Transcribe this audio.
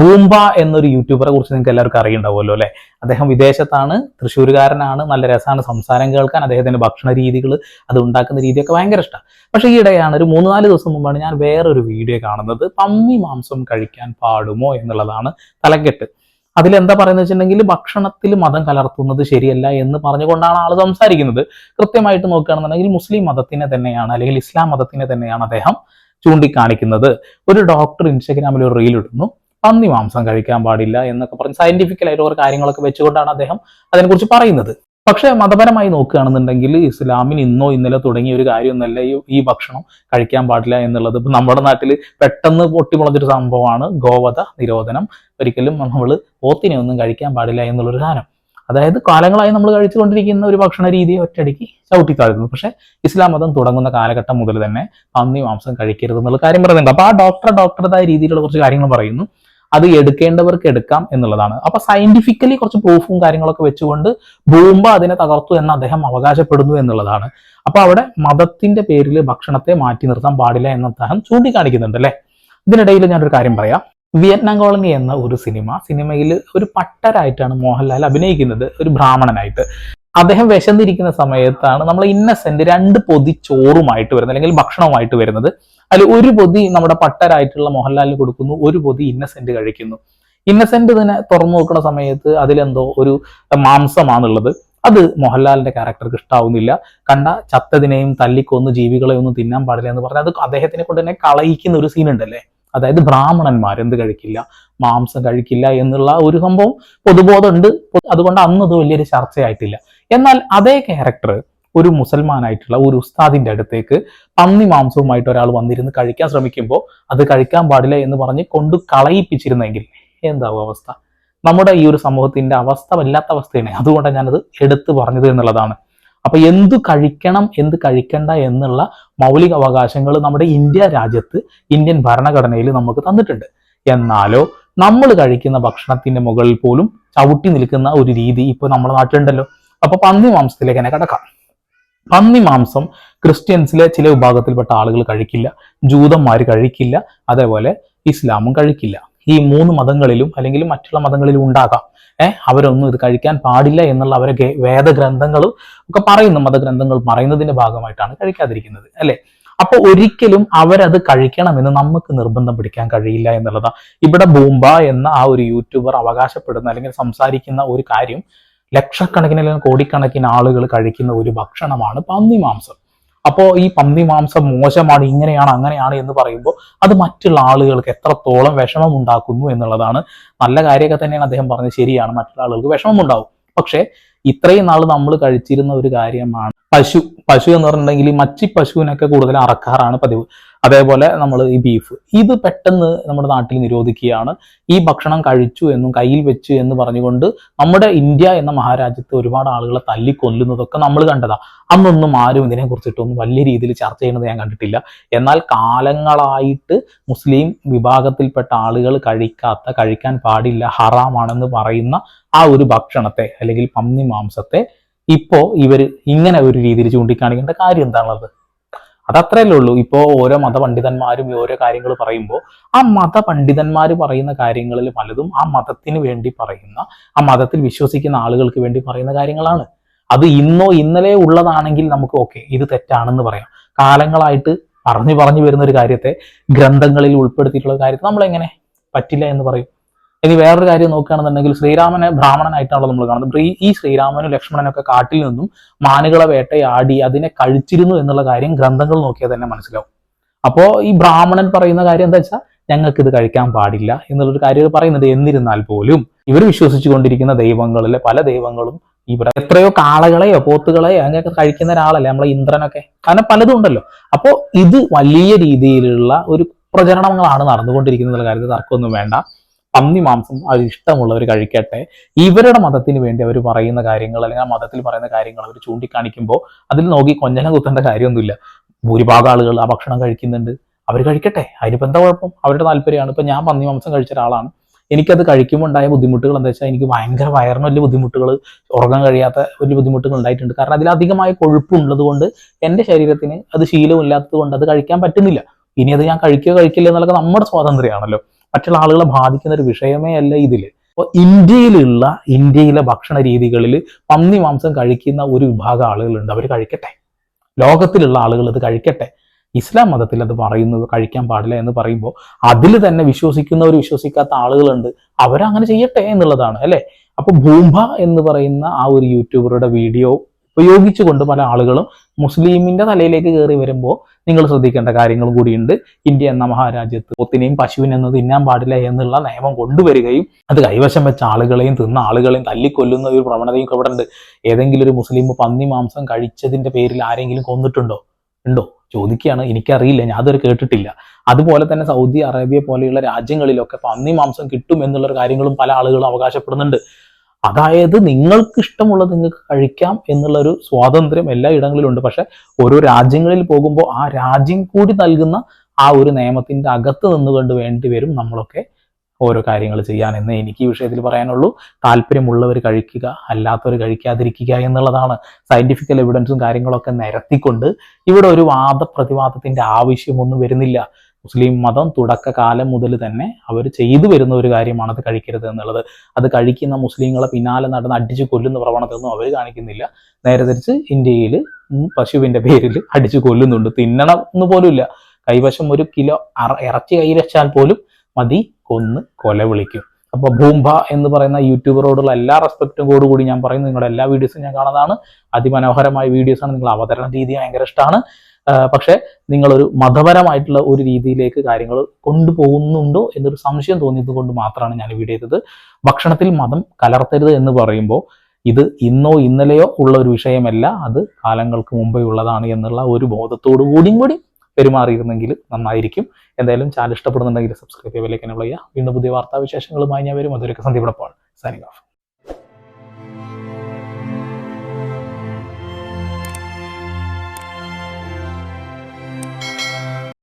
ബൂംബ എന്നൊരു യൂട്യൂബറെ കുറിച്ച് നിങ്ങൾക്ക് എല്ലാവർക്കും അറിയുണ്ടാവുമല്ലോ അല്ലെ? അദ്ദേഹം വിദേശത്താണ് തൃശ്ശൂരുകാരനാണ് നല്ല രസമാണ് സംസാരം കേൾക്കാൻ അദ്ദേഹത്തിന്റെ ഭക്ഷണ രീതികൾ അത് ഉണ്ടാക്കുന്ന രീതിയൊക്കെ ഭയങ്കര ഇഷ്ടമാണ് പക്ഷേ ഈയിടെയാണ് ഒരു മൂന്ന് നാല് ദിവസം മുമ്പാണ് ഞാൻ വേറൊരു വീഡിയോ കാണുന്നത് പമ്മി മാംസം കഴിക്കാൻ പാടുമോ എന്നുള്ളതാണ് തലക്കെട്ട്. അതിലെന്താ പറയുന്നത് വെച്ചിട്ടുണ്ടെങ്കിൽ ഭക്ഷണത്തിൽ മതം കലർത്തുന്നത് ശരിയല്ല എന്ന് പറഞ്ഞുകൊണ്ടാണ് ആൾ സംസാരിക്കുന്നത്. കൃത്യമായിട്ട് നോക്കുകയാണെന്നുണ്ടെങ്കിൽ മുസ്ലിം മതത്തിനെ തന്നെയാണ് അല്ലെങ്കിൽ ഇസ്ലാം മതത്തിനെ തന്നെയാണ് അദ്ദേഹം ചൂണ്ടിക്കാണിക്കുന്നത്. ഒരു ഡോക്ടർ ഇൻസ്റ്റഗ്രാമിൽ ഒരു റീൽ ഇടുന്നു. പന്നി മാംസം കഴിക്കാൻ പാടില്ല എന്നൊക്കെ പറഞ്ഞ് സയന്റിഫിക്കലായിട്ട് ഓരോ കാര്യങ്ങളൊക്കെ വെച്ചുകൊണ്ടാണ് അദ്ദേഹം അതിനെക്കുറിച്ച് പറയുന്നത്. പക്ഷെ മതപരമായി നോക്കുകയാണെന്നുണ്ടെങ്കിൽ ഇസ്ലാമിന് ഇന്നോ ഇന്നലെ തുടങ്ങിയ ഒരു കാര്യമൊന്നുമല്ല ഈ ഈ ഭക്ഷണം കഴിക്കാൻ പാടില്ല എന്നുള്ളത്. ഇപ്പം നമ്മുടെ നാട്ടിൽ പെട്ടെന്ന് പൊട്ടിമുളഞ്ഞൊരു സംഭവമാണ് ഗോവധ നിരോധനം. ഒരിക്കലും നമ്മൾ പോത്തിനെ ഒന്നും കഴിക്കാൻ പാടില്ല എന്നുള്ളൊരു സാധനം. അതായത് കാലങ്ങളായി നമ്മൾ കഴിച്ചുകൊണ്ടിരിക്കുന്ന ഒരു ഭക്ഷണ രീതിയെ ഒറ്റയടിക്ക് ചവിട്ടി താഴ്ത്തുന്നു. പക്ഷേ ഇസ്ലാം മതം തുടങ്ങുന്ന കാലഘട്ടം മുതൽ തന്നെ പന്നി മാംസം കഴിക്കരുത് എന്നുള്ള കാര്യം പറയുന്നുണ്ട്. അപ്പോൾ ആ ഡോക്ടർ ഡോക്ടറുടേതായ രീതിയിലുള്ള കുറച്ച് കാര്യങ്ങൾ പറയുന്നു. അത് എടുക്കേണ്ടവർക്ക് എടുക്കാം എന്നുള്ളതാണ്. അപ്പൊ സയന്റിഫിക്കലി കുറച്ച് പ്രൂഫും കാര്യങ്ങളൊക്കെ വെച്ചുകൊണ്ട് ബൂംബ അതിനെ തകർത്തു എന്ന് അദ്ദേഹം അവകാശപ്പെടുന്നു എന്നുള്ളതാണ്. അപ്പൊ അവിടെ മതത്തിന്റെ പേരിൽ ഭക്ഷണത്തെ മാറ്റി നിർത്താൻ പാടില്ല എന്ന് അദ്ദേഹം ചൂണ്ടിക്കാണിക്കുന്നുണ്ട് അല്ലെ? ഇതിനിടയിൽ ഞാനൊരു കാര്യം പറയാം. വിയറ്റ്നാം കോളനി എന്ന ഒരു സിനിമ സിനിമയിൽ ഒരു പട്ടരായിട്ടാണ് മോഹൻലാൽ അഭിനയിക്കുന്നത് ഒരു ബ്രാഹ്മണനായിട്ട്. അദ്ദേഹം വിശന്നിരിക്കുന്ന സമയത്താണ് നമ്മൾ ഇന്നസെന്റ് രണ്ട് പൊതി ചോറുമായിട്ട് വരുന്നത് അല്ലെങ്കിൽ ഭക്ഷണവുമായിട്ട് വരുന്നത്. അതിൽ ഒരു പൊതി നമ്മുടെ പട്ടരായിട്ടുള്ള മോഹൻലാലിന് കൊടുക്കുന്നു ഒരു പൊതി ഇന്നസെന്റ് കഴിക്കുന്നു. ഇന്നസെന്റ് തന്നെ തുറന്നു നോക്കുന്ന സമയത്ത് അതിലെന്തോ ഒരു മാംസമാണുള്ളത്. അത് മോഹൻലാലിന്റെ ക്യാരക്ടർക്ക് ഇഷ്ടാവുന്നില്ല. കണ്ട ചത്തതിനെയും തല്ലിക്കൊന്ന് ജീവികളെ ഒന്നും തിന്നാൻ പാടില്ല എന്ന് പറഞ്ഞാൽ അത് അദ്ദേഹത്തിനെ കൊണ്ട് തന്നെ കളയിക്കുന്ന ഒരു സീൻ ഉണ്ടല്ലേ? അതായത് ബ്രാഹ്മണന്മാർ എന്ത് കഴിക്കില്ല? മാംസം കഴിക്കില്ല എന്നുള്ള ഒരു സംഭവം പൊതുബോധമുണ്ട്. അതുകൊണ്ട് അന്ന് വലിയൊരു ചർച്ചയായിട്ടില്ല. എന്നാൽ അതേ ക്യാരക്ടർ ഒരു മുസൽമാനായിട്ടുള്ള ഒരു ഉസ്താദിന്റെ അടുത്തേക്ക് പന്നി മാംസവുമായിട്ട് ഒരാൾ വന്നിരുന്ന് കഴിക്കാൻ ശ്രമിക്കുമ്പോൾ അത് കഴിക്കാൻ പാടില്ല എന്ന് പറഞ്ഞ് കൊണ്ട് കളയിപ്പിച്ചിരുന്നെങ്കിൽ എന്താവും അവസ്ഥ? നമ്മുടെ ഈ ഒരു സമൂഹത്തിന്റെ അവസ്ഥ വല്ലാത്ത അവസ്ഥയാണ്. അതുകൊണ്ടാണ് ഞാനത് എടുത്തു പറഞ്ഞത് എന്നുള്ളതാണ്. അപ്പൊ എന്തു കഴിക്കണം എന്ത് കഴിക്കണ്ട എന്നുള്ള മൗലിക അവകാശങ്ങൾ നമ്മുടെ ഇന്ത്യ രാജ്യത്ത് ഇന്ത്യൻ ഭരണഘടനയിൽ നമുക്ക് തന്നിട്ടുണ്ട്. എന്നാലോ നമ്മൾ കഴിക്കുന്ന ഭക്ഷണത്തിന്റെ മുകളിൽ പോലും ചവിട്ടി നിൽക്കുന്ന ഒരു രീതി ഇപ്പൊ നമ്മുടെ നാട്ടിലുണ്ടല്ലോ. അപ്പൊ പന്നി മാംസത്തിലേക്ക് തന്നെ കിടക്കാം. പന്നി മാംസം ക്രിസ്ത്യൻസിലെ ചില വിഭാഗത്തിൽപ്പെട്ട ആളുകൾ കഴിക്കില്ല ജൂതന്മാർ കഴിക്കില്ല അതേപോലെ ഇസ്ലാമും കഴിക്കില്ല. ഈ മൂന്ന് മതങ്ങളിലും അല്ലെങ്കിൽ മറ്റുള്ള മതങ്ങളിലും ഉണ്ടാകാം. ഏഹ് അവരൊന്നും ഇത് കഴിക്കാൻ പാടില്ല എന്നുള്ള അവരെ വേദഗ്രന്ഥങ്ങളും ഒക്കെ പറയുന്ന മതഗ്രന്ഥങ്ങൾ പറയുന്നതിന്റെ ഭാഗമായിട്ടാണ് കഴിക്കാതിരിക്കുന്നത് അല്ലെ? അപ്പൊ ഒരിക്കലും അവരത് കഴിക്കണമെന്ന് നമുക്ക് നിർബന്ധം പിടിക്കാൻ കഴിയില്ല എന്നുള്ളതാണ്. ഇവിടെ ബൂംബ എന്ന ആ ഒരു യൂട്യൂബർ അവകാശപ്പെടുന്ന അല്ലെങ്കിൽ സംസാരിക്കുന്ന ഒരു കാര്യം ലക്ഷക്കണക്കിന് അല്ലെങ്കിൽ കോടിക്കണക്കിന് ആളുകൾ കഴിക്കുന്ന ഒരു ഭക്ഷണമാണ് പന്നി മാംസം. അപ്പോൾ ഈ പന്നി മാംസം മോശമാണ് ഇങ്ങനെയാണ് അങ്ങനെയാണ് എന്ന് പറയുമ്പോൾ അത് മറ്റുള്ള ആളുകൾക്ക് എത്രത്തോളം വിഷമം ഉണ്ടാക്കുന്നു എന്നുള്ളതാണ് നല്ല കാര്യമൊക്കെ തന്നെയാണ് അദ്ദേഹം പറഞ്ഞത്. ശരിയാണ് മറ്റുള്ള ആളുകൾക്ക് വിഷമം ഉണ്ടാവും പക്ഷേ ഇത്രയും നാൾ നമ്മൾ കഴിച്ചിരുന്ന ഒരു കാര്യമാണ് പശു. പശു എന്ന് പറഞ്ഞിട്ടുണ്ടെങ്കിൽ മച്ചി പശുവിനൊക്കെ കൂടുതൽ അറക്കാറാണ് പതിവ്. അതേപോലെ നമ്മൾ ഈ ബീഫ് ഇത് പെട്ടെന്ന് നമ്മുടെ നാട്ടിൽ നിരോധിക്കുകയാണ്. ഈ ഭക്ഷണം കഴിച്ചു എന്നും കയ്യിൽ വെച്ചു എന്ന് പറഞ്ഞുകൊണ്ട് നമ്മുടെ ഇന്ത്യ എന്ന മഹാരാജ്യത്ത് ഒരുപാട് ആളുകളെ തല്ലിക്കൊല്ലുന്നതൊക്കെ നമ്മൾ കണ്ടതാ. അന്നൊന്നും ആരും ഇതിനെ കുറിച്ചിട്ടൊന്നും വലിയ രീതിയിൽ ചർച്ച ചെയ്യുന്നത് ഞാൻ കണ്ടിട്ടില്ല. എന്നാൽ കാലങ്ങളായിട്ട് മുസ്ലിം വിഭാഗത്തിൽപ്പെട്ട ആളുകൾ കഴിക്കാത്ത കഴിക്കാൻ പാടില്ല ഹറാമാണെന്ന് പറയുന്ന ആ ഒരു ഭക്ഷണത്തെ അല്ലെങ്കിൽ പന്നി മാംസത്തെ ഇപ്പോ ഇവർ ഇങ്ങനെ ഒരു രീതിയിൽ ചൂണ്ടിക്കാണിക്കേണ്ട കാര്യം എന്താണുള്ളത്? അതത്രയല്ലേ ഉള്ളൂ. ഇപ്പോൾ ഓരോ മതപണ്ഡിതന്മാരും ഓരോ കാര്യങ്ങൾ പറയുമ്പോൾ ആ മതപണ്ഡിതന്മാർ പറയുന്ന കാര്യങ്ങളിൽ പലതും ആ മതത്തിന് വേണ്ടി പറയുന്ന ആ മതത്തിൽ വിശ്വസിക്കുന്ന ആളുകൾക്ക് വേണ്ടി പറയുന്ന കാര്യങ്ങളാണ്. അത് ഇന്നോ ഇന്നലെ ഉള്ളതാണെങ്കിൽ നമുക്ക് ഓക്കെ ഇത് തെറ്റാണെന്ന് പറയാം. കാലങ്ങളായിട്ട് പറഞ്ഞു പറഞ്ഞു വരുന്ന ഒരു കാര്യത്തെ ഗ്രന്ഥങ്ങളിൽ ഉൾപ്പെടുത്തിയിട്ടുള്ള കാര്യത്തെ നമ്മൾ എങ്ങനെ പറ്റില്ല എന്ന് പറയും. ഇനി വേറൊരു കാര്യം നോക്കുകയാണെന്നുണ്ടെങ്കിൽ ശ്രീരാമനെ ബ്രാഹ്മണനായിട്ടാണല്ലോ നമ്മൾ കാണുന്നത്. ഈ- ശ്രീരാമനും ലക്ഷ്മണനൊക്കെ കാട്ടിൽ നിന്നും മാനുകളെ വേട്ടയാടി അതിനെ കഴിച്ചിരുന്നു എന്നുള്ള കാര്യം ഗ്രന്ഥങ്ങൾ നോക്കിയാൽ തന്നെ മനസ്സിലാവും. അപ്പോ ഈ ബ്രാഹ്മണൻ പറയുന്ന കാര്യം എന്താ വെച്ചാൽ ഞങ്ങൾക്ക് ഇത് കഴിക്കാൻ പാടില്ല എന്നുള്ളൊരു കാര്യം പറയുന്നുണ്ട് എന്നിരുന്നാൽ പോലും ഇവർ വിശ്വസിച്ചു കൊണ്ടിരിക്കുന്ന ദൈവങ്ങളിലെ പല ദൈവങ്ങളും ഇവിടെ എത്രയോ കാളകളെയോ പോത്തുകളെയോ അങ്ങനെയൊക്കെ കഴിക്കുന്ന ഒരാളല്ലേ നമ്മളെ ഇന്ദ്രനൊക്കെ. കാരണം പലതും ഉണ്ടല്ലോ. അപ്പോൾ ഇത് വലിയ രീതിയിലുള്ള ഒരു പ്രചരണങ്ങളാണ് നടന്നുകൊണ്ടിരിക്കുന്ന കാര്യത്തിൽ തർക്കമൊന്നും വേണ്ട. പന്നി മാംസം അത് ഇഷ്ടമുള്ളവർ കഴിക്കട്ടെ. ഇവരുടെ മതത്തിന് വേണ്ടി അവർ പറയുന്ന കാര്യങ്ങൾ അല്ലെങ്കിൽ ആ മതത്തിൽ പറയുന്ന കാര്യങ്ങൾ അവർ ചൂണ്ടിക്കാണിക്കുമ്പോൾ അതിൽ നോക്കി കൊഞ്ഞനം കുത്തേണ്ട കാര്യമൊന്നുമില്ല. ഭൂരിഭാഗം ആളുകൾ ആ ഭക്ഷണം കഴിക്കുന്നുണ്ട്. അവർ കഴിക്കട്ടെ. അതിനിപ്പോൾ എന്താ കുഴപ്പം? അവരുടെ താല്പര്യമാണ്. ഇപ്പം ഞാൻ പന്നി മാംസം കഴിച്ച ഒരാളാണ്. എനിക്കത് കഴിക്കുമ്പോൾ ഉണ്ടായ ബുദ്ധിമുട്ടുകൾ എന്താ വെച്ചാൽ എനിക്ക് ഭയങ്കര വയറിന് വലിയ ബുദ്ധിമുട്ടുകൾ ഉറങ്ങാൻ കഴിയാത്ത വലിയ ബുദ്ധിമുട്ടുകൾ ഉണ്ടായിട്ടുണ്ട്. കാരണം അതിൽ അധികമായ കൊഴുപ്പുള്ളത് കൊണ്ട് എന്റെ ശരീരത്തിന് അത് ശീലമില്ലാത്തത് കൊണ്ട് അത് കഴിക്കാൻ പറ്റുന്നില്ല. ഇനി അത് ഞാൻ കഴിക്കുകയോ കഴിക്കില്ല എന്നുള്ളത് നമ്മുടെ സ്വാതന്ത്ര്യമാണല്ലോ മറ്റുള്ള ആളുകളെ ബാധിക്കുന്ന ഒരു വിഷയമേ അല്ല ഇതിൽ അപ്പോൾ ഇന്ത്യയിലുള്ള ഇന്ത്യയിലെ ഭക്ഷണ രീതികളിൽ പന്നി മാംസം കഴിക്കുന്ന ഒരു വിഭാഗം ആളുകളുണ്ട്. അവർ കഴിക്കട്ടെ. ലോകത്തിലുള്ള ആളുകൾ അത് കഴിക്കട്ടെ. ഇസ്ലാം മതത്തിൽ അത് പറയുന്നത് കഴിക്കാൻ പാടില്ല എന്ന് പറയുമ്പോൾ അതിൽ തന്നെ വിശ്വസിക്കുന്നവർ വിശ്വസിക്കാത്ത ആളുകളുണ്ട്. അവരങ്ങനെ ചെയ്യട്ടെ എന്നുള്ളതാണ് അല്ലേ? അപ്പോൾ ഭൂംഭ എന്ന് പറയുന്ന ആ ഒരു യൂട്യൂബറുടെ വീഡിയോ ഉപയോഗിച്ചുകൊണ്ട് പല ആളുകളും മുസ്ലിമിന്റെ തലയിലേക്ക് കയറി വരുമ്പോൾ നിങ്ങൾ ശ്രദ്ധിക്കേണ്ട കാര്യങ്ങൾ കൂടിയുണ്ട്. ഇന്ത്യ എന്ന മഹാരാജ്യത്ത് ഒത്തിനെയും പശുവിനെന്ന് തിന്നാൻ പാടില്ല എന്നുള്ള നിയമം കൊണ്ടുവരികയും അത് കൈവശം വെച്ച ആളുകളെയും തിന്ന ആളുകളെയും തല്ലിക്കൊല്ലുന്ന ഒരു പ്രവണതയും ഇവിടെ ഉണ്ട് ഏതെങ്കിലും ഒരു മുസ്ലിം പന്നി മാംസം കഴിച്ചതിന്റെ പേരിൽ ആരെങ്കിലും കൊന്നിട്ടുണ്ടോ? ഉണ്ടോ? ചോദിക്കുകയാണ്. എനിക്കറിയില്ല. ഞാൻ അതൊരു കേട്ടിട്ടില്ല. അതുപോലെ തന്നെ സൗദി അറേബ്യ പോലെയുള്ള രാജ്യങ്ങളിലൊക്കെ പന്നി മാംസം കിട്ടും എന്നുള്ള കാര്യങ്ങളും പല ആളുകളും അവകാശപ്പെടുന്നുണ്ട്. അതായത് നിങ്ങൾക്ക് ഇഷ്ടമുള്ളത് നിങ്ങൾക്ക് കഴിക്കാം എന്നുള്ളൊരു സ്വാതന്ത്ര്യം എല്ലാ ഇടങ്ങളിലും ഉണ്ട് പക്ഷെ ഓരോ രാജ്യങ്ങളിൽ പോകുമ്പോൾ ആ രാജ്യം കൂടി നൽകുന്ന ആ ഒരു നിയമത്തിന്റെ അകത്ത് നിന്നുകൊണ്ട് വേണ്ടി വരും നമ്മളൊക്കെ ഓരോ കാര്യങ്ങൾ ചെയ്യാൻ എന്ന് എനിക്ക് ഈ വിഷയത്തിൽ പറയാനുള്ളൂ. താല്പര്യമുള്ളവർ കഴിക്കുക അല്ലാത്തവർ കഴിക്കാതിരിക്കുക എന്നുള്ളതാണ് സയന്റിഫിക്കൽ എവിഡൻസും കാര്യങ്ങളൊക്കെ നിരത്തിക്കൊണ്ട് ഇവിടെ ഒരു വാദപ്രതിവാദത്തിന്റെ ആവശ്യമൊന്നും വരുന്നില്ല. മുസ്ലിം മതം തുടക്കകാലം മുതൽ തന്നെ അവർ ചെയ്തു വരുന്ന ഒരു കാര്യമാണ് അത് കഴിക്കരുത് എന്നുള്ളത്. അത് കഴിക്കുന്ന മുസ്ലിങ്ങളെ പിന്നാലെ നടന്ന് അടിച്ചു കൊല്ലുന്ന പ്രവണതയൊന്നും അവർ കാണിക്കുന്നില്ല. നേരെ തിരിച്ച് ഇന്ത്യയിൽ പശുവിന്റെ പേരിൽ അടിച്ചു കൊല്ലുന്നുണ്ട്. തിന്നണം എന്ന് പോലുമില്ല. കൈവശം ഒരു കിലോ ഇറച്ചി കൈ വെച്ചാൽ പോലും മതി. കൊന്ന് കൊല വിളിക്കും. അപ്പൊ ഭൂംഭ എന്ന് പറയുന്ന യൂട്യൂബറോടുള്ള എല്ലാ റെസ്പെക്റ്റും കൂടി ഞാൻ പറയുന്നു. നിങ്ങളുടെ എല്ലാ വീഡിയോസും ഞാൻ കാണുന്നതാണ്. അതിമനോഹരമായ വീഡിയോസാണ്. നിങ്ങൾ അവതരണ രീതി ഭയങ്കര ഇഷ്ടമാണ്. പക്ഷെ നിങ്ങളൊരു മതപരമായിട്ടുള്ള ഒരു രീതിയിലേക്ക് കാര്യങ്ങൾ കൊണ്ടുപോകുന്നുണ്ടോ എന്നൊരു സംശയം തോന്നിയത് കൊണ്ട് മാത്രമാണ് ഞാൻ വീഡിയോ ചെയ്തത് ഭക്ഷണത്തിൽ മതം കലർത്തരുത് എന്ന് പറയുമ്പോൾ ഇത് ഇന്നോ ഇന്നലെയോ ഉള്ള ഒരു വിഷയമല്ല. അത് കാലങ്ങൾക്ക് മുമ്പേ ഉള്ളതാണ് എന്നുള്ള ഒരു ബോധത്തോടു കൂടിയും കൂടി പെരുമാറിയിരുന്നെങ്കിൽ നന്നായിരിക്കും. എന്തായാലും ചാനൽ ഇഷ്ടപ്പെടുന്നുണ്ടെങ്കിൽ സബ്സ്ക്രൈബ് ചെയ്യാൻ ചെയ്യുക. വീണ്ടും പുതിയ വാർത്താവിശേഷങ്ങളുമായി ഞാൻ വരും. അതൊരു സന്ധ്യ സൈനിങ് ഓഫ്